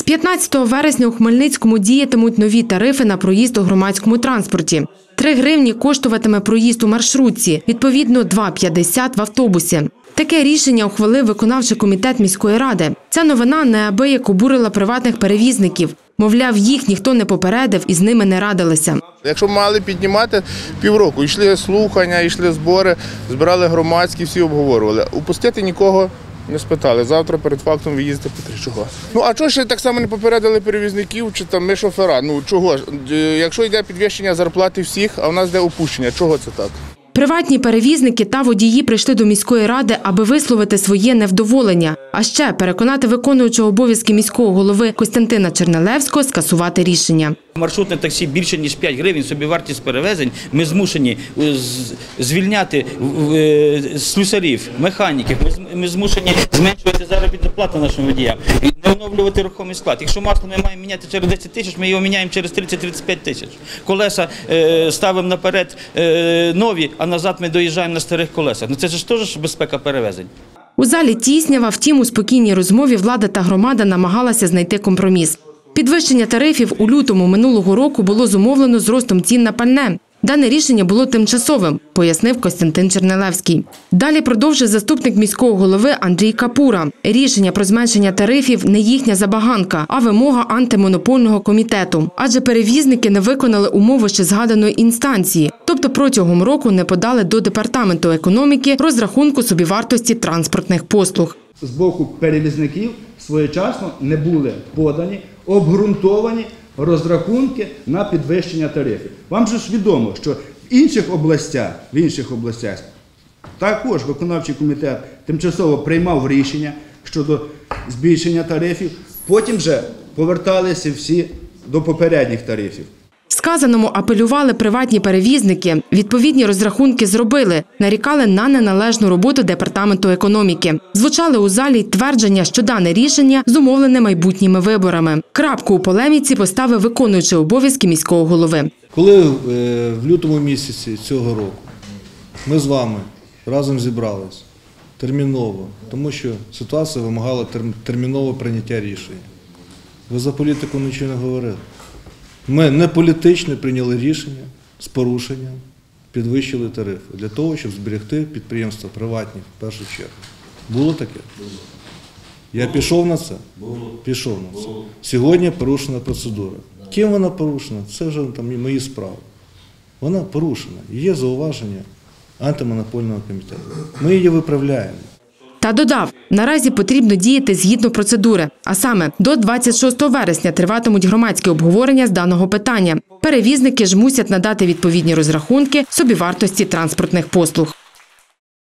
З 15 вересня у Хмельницькому діятимуть нові тарифи на проїзд у громадському транспорті. 3 гривні коштуватиме проїзд у маршрутці, відповідно 2,50 в автобусі. Таке рішення ухвалив виконавчий комітет міської ради. Ця новина неабияк обурила приватних перевізників. Мовляв, їх ніхто не попередив і з ними не радилися. Якщо мали піднімати півроку, йшли слухання, йшли збори, збирали громадські, всі обговорювали. Упустити нікого не спитали. Завтра перед фактом виїздити по чого. Ну а чого ще так само не попередили перевізників чи там ми шофера? Ну чого ж? Е, Якщо йде підвищення зарплати всіх, а в нас йде опущення, чого це так? Приватні перевізники та водії прийшли до міської ради, аби висловити своє невдоволення, а ще переконати виконуючого обов'язки міського голови Костянтина Чернелевського скасувати рішення. Маршрутне таксі більше ніж 5 гривень, собівартість перевезень. Ми змушені е, звільняти е, слюсарів, механіків. Ми змушені зменшувати заробітну плату нашим водіям не оновлювати рухомий склад. Якщо масло ми маємо міняти через 10 тисяч, ми його міняємо через 30-35 тисяч. Колеса е, ставимо наперед нові, а назад ми доїжджаємо на старих колесах. Ну це ж теж безпека перевезень. У залі Тіснява, втім, у спокійній розмові влада та громада намагалася знайти компроміс. Підвищення тарифів у лютому минулого року було зумовлено зростом цін на пальне. Дане рішення було тимчасовим, пояснив Костянтин Чернелевський. Далі продовжив заступник міського голови Андрій Капура. Рішення про зменшення тарифів не їхня забаганка, а вимога антимонопольного комітету. Адже перевізники не виконали умови ще згаданої інстанції, тобто протягом року не подали до департаменту економіки розрахунку собівартості транспортних послуг. з боку перевізників своєчасно не були подані обґрунтовані розрахунки на підвищення тарифів. Вам же ж відомо, що в інших областях, в інших областях також виконавчий комітет тимчасово приймав рішення щодо збільшення тарифів, потім вже поверталися всі до попередніх тарифів. Сказаному апелювали приватні перевізники. Відповідні розрахунки зробили, нарікали на неналежну роботу департаменту економіки. Звучали у залі й твердження, що дане рішення зумовлене майбутніми виборами. Крапку у полеміці поставив виконуючий обов'язки міського голови. Коли е, в лютому місяці цього року ми з вами разом зібрались терміново, тому що ситуація вимагала терм- термінового прийняття рішення. Ви за політику нічого не говорили. Ми не політично прийняли рішення з порушенням, підвищили тарифи для того, щоб зберегти підприємства приватні в першу чергу. Було таке? Я пішов на це? Пішов на це. Сьогодні порушена процедура. Ким вона порушена? Це вже там і мої справи. Вона порушена. Є зауваження антимонопольного комітету. Ми її виправляємо. Та додав, наразі потрібно діяти згідно процедури. А саме до 26 вересня триватимуть громадські обговорення з даного питання. Перевізники ж мусять надати відповідні розрахунки собівартості транспортних послуг.